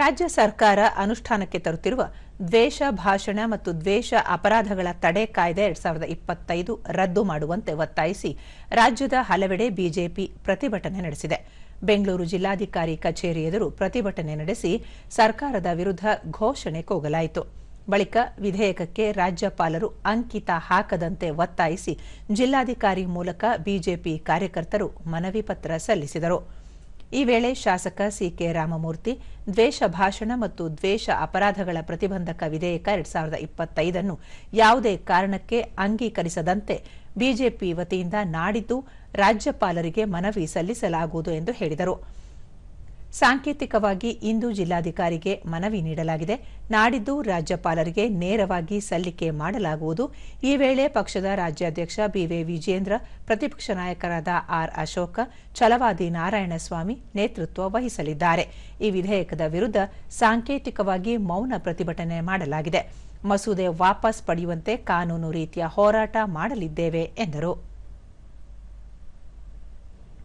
ರಾಜ್ಯ ಸರ್ಕಾರ ಅನುಷ್ಠಾನಕ್ಕೆ ತರುತ್ತಿರುವ ದ್ವೇಷ ಭಾಷಣ ಮತ್ತು ದ್ವೇಷ ಅಪರಾಧಗಳ ತಡೆ ಕಾಯ್ದೆ ಎರಡ್ ಸಾವಿರದ ಇಪ್ಪತ್ತೈದು ರದ್ದು ಮಾಡುವಂತೆ ಒತ್ತಾಯಿಸಿ ರಾಜ್ಯದ ಹಲವೆಡೆ ಬಿಜೆಪಿ ಪ್ರತಿಭಟನೆ ನಡೆಸಿದೆ. ಬೆಂಗಳೂರು ಜಿಲ್ಲಾಧಿಕಾರಿ ಕಚೇರಿ ಎದುರು ಪ್ರತಿಭಟನೆ ನಡೆಸಿ ಸರ್ಕಾರದ ವಿರುದ್ಧ ಘೋಷಣೆ ಕೂಗಲಾಯಿತು. ಬಳಿಕ ವಿಧೇಯಕಕ್ಕೆ ರಾಜ್ಯಪಾಲರು ಅಂಕಿತ ಹಾಕದಂತೆ ಒತ್ತಾಯಿಸಿ ಜಿಲ್ಲಾಧಿಕಾರಿ ಮೂಲಕ ಬಿಜೆಪಿ ಕಾರ್ಯಕರ್ತರು ಮನವಿ ಪತ್ರ ಸಲ್ಲಿಸಿದರು. ಈ ವೇಳೆ ಶಾಸಕ ಸಿಕೆ ರಾಮಮೂರ್ತಿ, ದ್ವೇಷ ಭಾಷಣ ಮತ್ತು ದ್ವೇಷ ಅಪರಾಧಗಳ ಪ್ರತಿಬಂಧಕ ವಿಧೇಯಕ ಎರಡ್ ಸಾವಿರದ ಇಪ್ಪತ್ತೈದನ್ನು ಯಾವುದೇ ಕಾರಣಕ್ಕೆ ಅಂಗೀಕರಿಸದಂತೆ ಬಿಜೆಪಿ ವತಿಯಿಂದ ನಾಡಿದ್ದು ರಾಜ್ಯಪಾಲರಿಗೆ ಮನವಿ ಸಲ್ಲಿಸಲಾಗುವುದು ಎಂದು ಹೇಳಿದರು. ಸಾಂಕೇತಿಕವಾಗಿ ಇಂದು ಜಿಲ್ಲಾಧಿಕಾರಿಗೆ ಮನವಿ ನೀಡಲಾಗಿದೆ. ನಾಡಿದ್ದು ರಾಜ್ಯಪಾಲರಿಗೆ ನೇರವಾಗಿ ಸಲ್ಲಿಕೆ ಮಾಡಲಾಗುವುದು. ಈ ವೇಳೆ ಪಕ್ಷದ ರಾಜ್ಯಾಧ್ಯಕ್ಷ ಬಿವೈ ವಿಜೇಂದ್ರ ಪ್ರತಿಪಕ್ಷ ನಾಯಕರಾದ ಆರ್ ಅಶೋಕ, ಛಲವಾದಿ ನಾರಾಯಣಸ್ವಾಮಿ ನೇತೃತ್ವ ವಹಿಸಲಿದ್ದಾರೆ. ಈ ವಿಧೇಯಕದ ವಿರುದ್ಧ ಸಾಂಕೇತಿಕವಾಗಿ ಮೌನ ಪ್ರತಿಭಟನೆ ಮಾಡಲಾಗಿದೆ. ಮಸೂದೆ ವಾಪಸ್ ಪಡೆಯುವಂತೆ ಕಾನೂನು ರೀತಿಯ ಹೋರಾಟ ಮಾಡಲಿದ್ದೇವೆ ಎಂದರು.